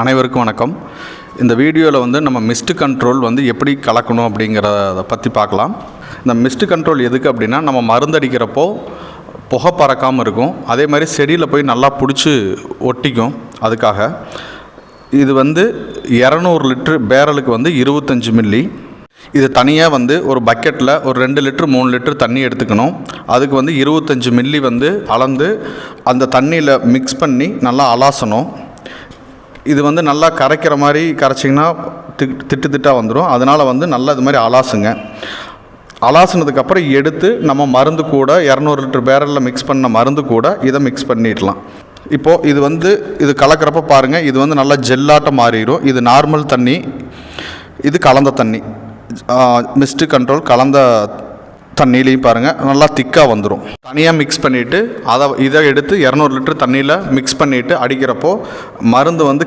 அனைவருக்கும் வணக்கம். இந்த வீடியோவில் வந்து நம்ம மிஸ்டு கண்ட்ரோல் வந்து எப்படி கலக்கணும் அப்படிங்கிறத பற்றி பார்க்கலாம். இந்த மிஸ்டு கண்ட்ரோல் எதுக்கு அப்படின்னா நம்ம மருந்தடிக்கிறப்போ புகை பறக்காமல் இருக்கும். அதே மாதிரி செடியில் போய் நல்லா பிடிச்சி ஒட்டிக்கும் அதுக்காக. இது வந்து இரநூறு லிட்ரு பேரலுக்கு வந்து இருபத்தஞ்சி மில்லி இது தனியாக வந்து ஒரு பக்கெட்டில் ஒரு ரெண்டு லிட்ரு மூணு லிட்ரு தண்ணி எடுத்துக்கணும். அதுக்கு வந்து இருபத்தஞ்சி மில்லி வந்து அளந்து அந்த தண்ணியில் மிக்ஸ் பண்ணி நல்லா அலாசணும். இது வந்து நல்லா கரைக்கிற மாதிரி கரைச்சிங்கன்னா திட் திட்டு திட்டாக வந்துடும் அதனால் வந்து நல்லா இது மாதிரி அலாசுங்க. அலாசுனதுக்கப்புறம் எடுத்து நம்ம மருந்து கூட இரநூறு லிட்டர் பேரலில் மிக்ஸ் பண்ண மருந்து கூட இதை மிக்ஸ் பண்ணிடலாம். இப்போது இது வந்து இது கலக்கிறப்ப பாருங்கள் இது வந்து நல்லா ஜெல்லாட்டம் மாறிடும் இது நார்மல் தண்ணி இது கலந்த தண்ணி. மிஸ்டு கண்ட்ரோல் கலந்த தண்ணியிலையும் பாருங்கள் நல்லா திக்காக வந்துடும் தனியாக மிக்ஸ் பண்ணிவிட்டு அதை இதை எடுத்து இரநூறு லிட்டர் தண்ணியில் மிக்ஸ் பண்ணிவிட்டு அடிக்கிறப்போ மருந்து வந்து